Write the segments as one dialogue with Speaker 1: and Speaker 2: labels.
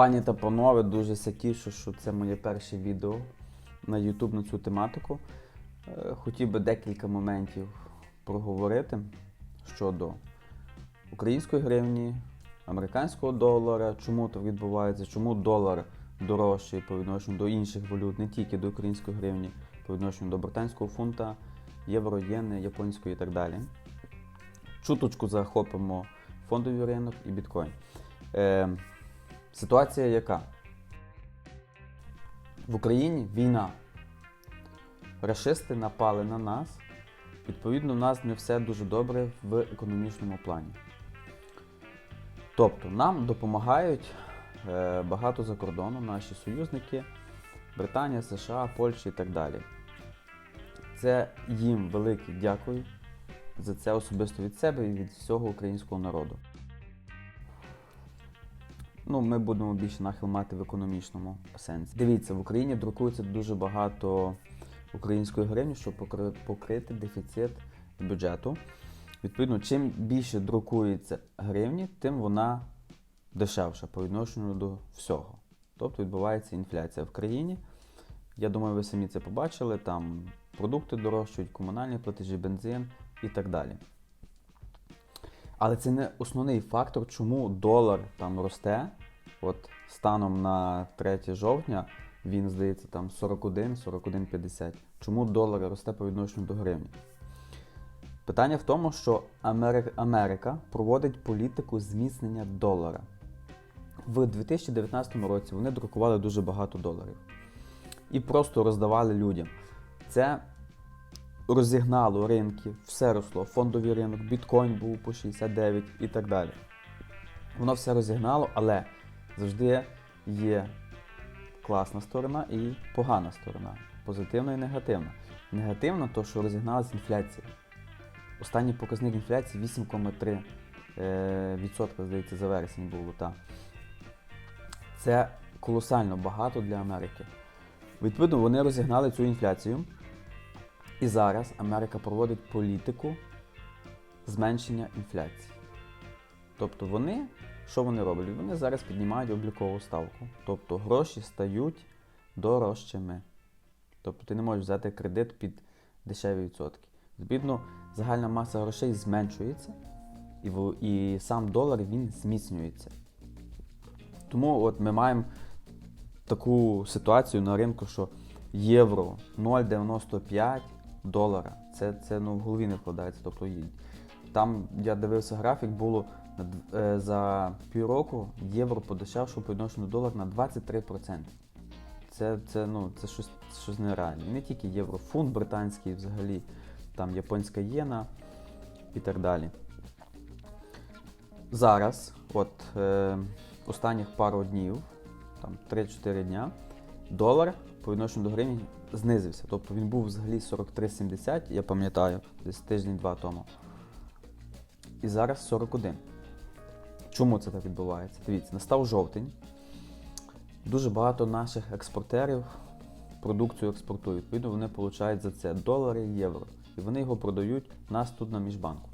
Speaker 1: Пані та панове, дуже тішу, що це моє перше відео на YouTube на цю тематику. Е, Хотів би декілька моментів проговорити щодо української гривні, американського долара, чому так відбувається, чому долар дорожчий по відношенню до інших валют, не тільки до української гривні, по відношенню до британського фунта, євро, єни, японської і так далі. Чуточку захопимо фондовий ринок і біткоін. Ситуація яка? В Україні війна. Рашисти напали на нас. Відповідно, в нас не все дуже добре в економічному плані. Тобто нам допомагають е, багато за кордоном наші союзники, Британія, США, Польща і так далі. Це їм велике дякую за це особисто від себе і від всього українського народу. Ну, ми будемо більше нахил мати в економічному сенсі. Дивіться, в Україні друкується дуже багато української гривні, щоб покрити дефіцит бюджету. Відповідно, чим більше друкується гривні, тим вона дешевша по відношенню до всього. Тобто відбувається інфляція в країні. Я думаю, ви самі це побачили. Там продукти дорожчають, комунальні платежі, бензин і так далі. Але це не основний фактор, чому долар там росте. От станом на 3 жовтня він, здається, там 41, 41,50. Чому долар росте по відношенню до гривні? Питання в тому, що Америка проводить політику зміцнення долара. В 2019 році вони друкували дуже багато доларів і просто роздавали людям. Це розігнало ринки, все росло, фондовий ринок, біткоін був по 69 і так далі. Воно все розігнало, але завжди є класна сторона і погана сторона, позитивна і негативна. Негативна то, що розігналася інфляція. Останній показник інфляції 8,3%, е, здається, за вересень було. Та. Це колосально багато для Америки. Відповідно, вони розігнали цю інфляцію. І зараз Америка проводить політику зменшення інфляції. Тобто вони, що вони роблять? Вони зараз піднімають облікову ставку. Тобто гроші стають дорожчими. Тобто ти не можеш взяти кредит під дешеві відсотки. Відповідно, загальна маса грошей зменшується, і, і сам долар він зміцнюється. Тому от ми маємо таку ситуацію на ринку, що євро 0,95 долара. Це, це ну, в голові не вкладається. Тобто там я дивився графік, було за півроку євро подешевшав по відношенню до долара на 23%. Це, це, ну, це щось, щось нереальне. І не тільки євро, фунт британський взагалі, там японська єна і так далі. Зараз, от е, останніх пару днів, там 3-4 дня, долар по відношенню до гривні знизився. Тобто він був взагалі 43,70, я пам'ятаю, десь тиждень-два тому. І зараз 41. Чому це так відбувається? Дивіться, настав жовтень. Дуже багато наших експортерів продукцію експортують. Відповідно, вони отримують за це долари євро. І вони його продають нас тут на міжбанку.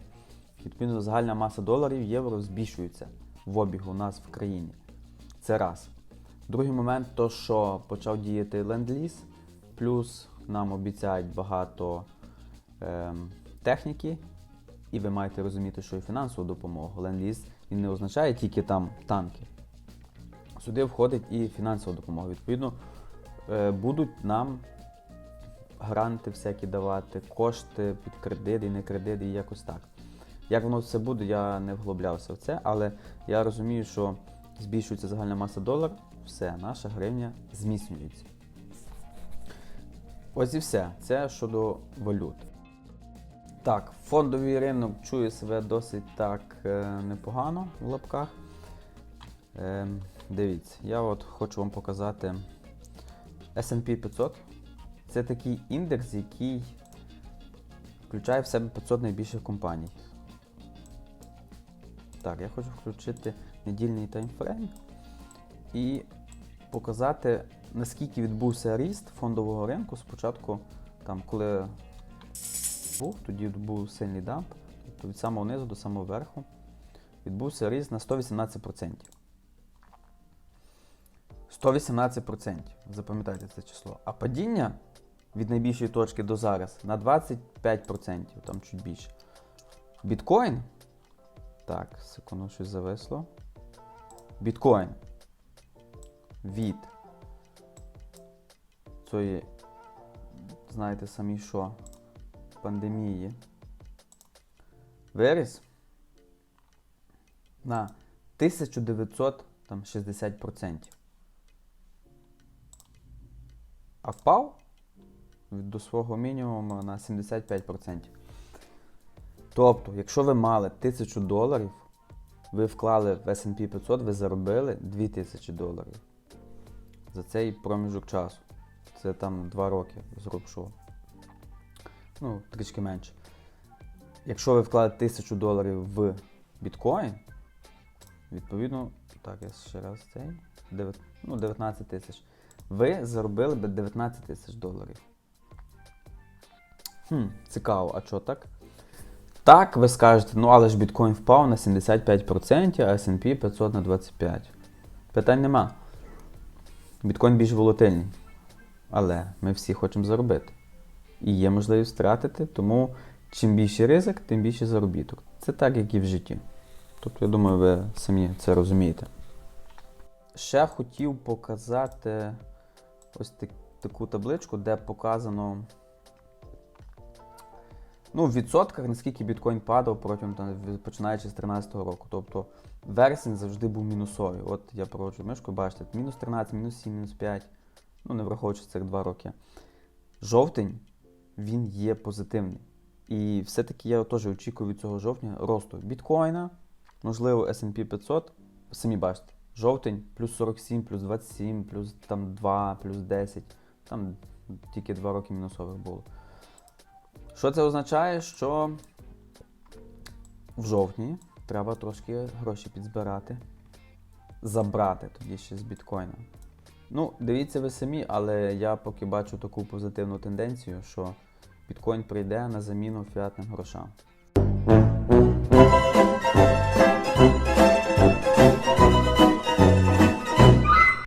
Speaker 1: Відповідно, загальна маса доларів євро збільшується в обігу у нас в країні. Це раз. Другий момент то, що почав діяти ленд-ліз, плюс нам обіцяють багато ем, техніки, і ви маєте розуміти, що і фінансову допомогу. Ленд-ліз він не означає тільки там танки. Сюди входить і фінансова допомога. Відповідно, е, будуть нам гранти всякі давати, кошти під кредит і не кредит, і якось так. Як воно все буде, я не вглублявся в це, але я розумію, що збільшується загальна маса долар, все, наша гривня зміцнюється. Ось і все. Це щодо валют. Так, фондовий ринок чує себе досить так е, непогано в лапках. Е, дивіться, я от хочу вам показати SP 500. Це такий індекс, який включає в себе 500 найбільших компаній. Так, я хочу включити недільний таймфрейм і показати, наскільки відбувся ріст фондового ринку. Спочатку, там, коли був, тоді був сильний дамп, тобто від самого низу до самого верху відбувся ріст на 118%. 118%. Запам'ятайте це число. А падіння від найбільшої точки до зараз на 25%, там чуть більше. Біткоін. Так, секунду, щось зависло. Біткоін. Від цієї, знаєте самі що, пандемії. Виріс на 1960%. А впав до свого мінімуму на 75%. Тобто, якщо ви мали 1000 доларів, ви вклали в SP 500, ви заробили 2000 доларів за цей проміжок часу. Це там 2 роки зрубшого. Ну, трішки менше. Якщо ви вкладете 1000 доларів в біткоін, відповідно, так, я ще раз цей. дев'ят- ну, 19 тисяч. Ви заробили би 19 тисяч доларів. Хм, цікаво, а що так? Так, ви скажете, ну але ж біткоін впав на 75%, а SP 500 на 25%. Питань нема. Біткоін більш волатильний. Але ми всі хочемо заробити. І є можливість втратити, тому чим більший ризик, тим більший заробіток. Це так, як і в житті. Тобто, я думаю, ви самі це розумієте. Ще хотів показати ось так- таку табличку, де показано ну, в відсотках, наскільки біткоін падав протягом там, починаючи з 2013 року. Тобто вересень завжди був мінусовий. От я проводжу мишку, бачите, мінус 13, мінус 7, мінус 5. Ну, не враховуючи цих два роки. Жовтень він є позитивний. І все-таки я теж очікую від цього жовтня росту біткоїна, можливо, SP 500. Самі бачите, жовтень плюс 47, плюс 27, плюс там 2, плюс 10. Там тільки 2 роки мінусових було. Що це означає? Що в жовтні треба трошки гроші підзбирати, забрати тоді ще з біткоїна. Ну, дивіться ви самі, але я поки бачу таку позитивну тенденцію, що біткоін прийде на заміну фіатним грошам.